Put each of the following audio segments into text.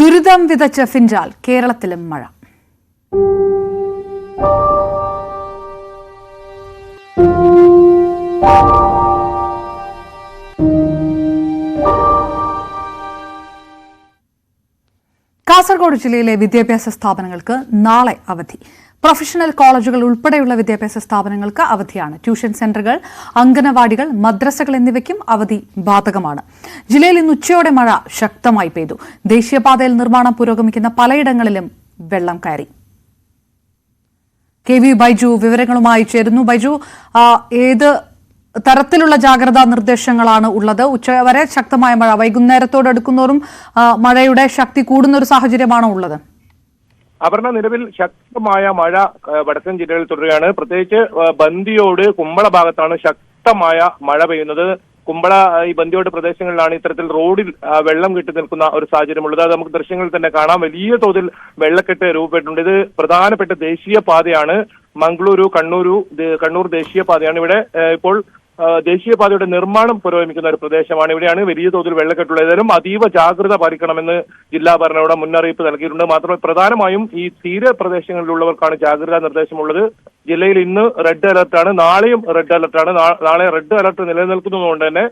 ദുരിതം വിതച്ച ഫിൻജാൽ കേരളത്തിലും മഴ. കാസർഗോഡ് ജില്ലയിലെ വിദ്യാഭ്യാസ സ്ഥാപനങ്ങൾക്ക് നാളെ അവധി. പ്രൊഫഷണൽ കോളേജുകൾ ഉൾപ്പെടെയുള്ള വിദ്യാഭ്യാസ സ്ഥാപനങ്ങൾക്ക് അവധിയാണ്. ട്യൂഷൻ സെന്ററുകൾ അംഗനവാടികൾ മദ്രസകൾ എന്നിവയ്ക്കും അവധി ബാധകമാണ്. ജില്ലയിൽ ഇന്ന് ഉച്ചയോടെ മഴ ശക്തമായി പെയ്തു. ദേശീയപാതയിൽ നിർമ്മാണം പുരോഗമിക്കുന്ന പലയിടങ്ങളിലും വെള്ളം കയറി. കെ വി ബൈജു വിവരങ്ങളുമായി ചേരുന്നു. ബൈജു ഏത് തരത്തിലുള്ള ജാഗ്രതാ നിർദ്ദേശങ്ങളാണ് ഉള്ളത്. ഉച്ചവരെ ശക്തമായ മഴ. വൈകുന്നേരത്തോട് അടുക്കുന്നോറും മഴയുടെ ശക്തി കൂടുന്ന ഒരു സാഹചര്യമാണോ ഉള്ളത്? അപർണ നിലവിൽ ശക്തമായ മഴ വടക്കൻ ജില്ലകളിൽ തുടരുകയാണ്. പ്രത്യേകിച്ച് ബന്ദിയോട് കുമ്പള ഭാഗത്താണ് ശക്തമായ മഴ പെയ്യുന്നത്. കുമ്പള ഈ ബന്ദിയോട് പ്രദേശങ്ങളിലാണ് ഇത്തരത്തിൽ റോഡിൽ വെള്ളം കെട്ടി നിൽക്കുന്ന ഒരു സാഹചര്യമുള്ളത്. അത് നമുക്ക് ദൃശ്യങ്ങളിൽ തന്നെ കാണാം. വലിയ തോതിൽ വെള്ളക്കെട്ട് രൂപപ്പെട്ടിട്ടുണ്ട്. ഇത് പ്രധാനപ്പെട്ട ദേശീയ പാതയാണ് മംഗളൂരു കണ്ണൂരു കണ്ണൂർ ദേശീയ പാതയാണ് ഇവിടെ ഇപ്പോൾ ദേശീയപാതയുടെ നിർമ്മാണം പുരോഗമിക്കുന്ന ഒരു പ്രദേശമാണ്. ഇവിടെയാണ് വലിയ തോതിൽ വെള്ളക്കെട്ടുള്ള ഏതായാലും അതീവ ജാഗ്രത പാലിക്കണമെന്ന് ജില്ലാ ഭരണകൂടം മുന്നറിയിപ്പ് നൽകിയിട്ടുണ്ട്. മാത്രമല്ല പ്രധാനമായും ഈ തീരപ്രദേശങ്ങളിലുള്ളവർക്കാണ് ജാഗ്രതാ നിർദ്ദേശമുള്ളത്. ജില്ലയിൽ ഇന്ന് റെഡ് അലർട്ടാണ്. നാളെയും റെഡ് അലർട്ടാണ്. നാളെ റെഡ് അലർട്ട് നിലനിൽക്കുന്നതുകൊണ്ട് തന്നെ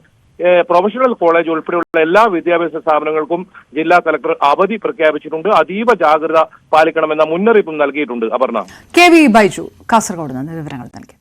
പ്രൊഫഷണൽ കോളേജ് ഉൾപ്പെടെയുള്ള എല്ലാ വിദ്യാഭ്യാസ സ്ഥാപനങ്ങൾക്കും ജില്ലാ കലക്ടർ അവധി പ്രഖ്യാപിച്ചിട്ടുണ്ട്. അതീവ ജാഗ്രത പാലിക്കണമെന്ന മുന്നറിയിപ്പും നൽകിയിട്ടുണ്ട് അപർണ. കെ വി ബൈജു കാസർഗോഡ് വിവരങ്ങൾ നൽകി.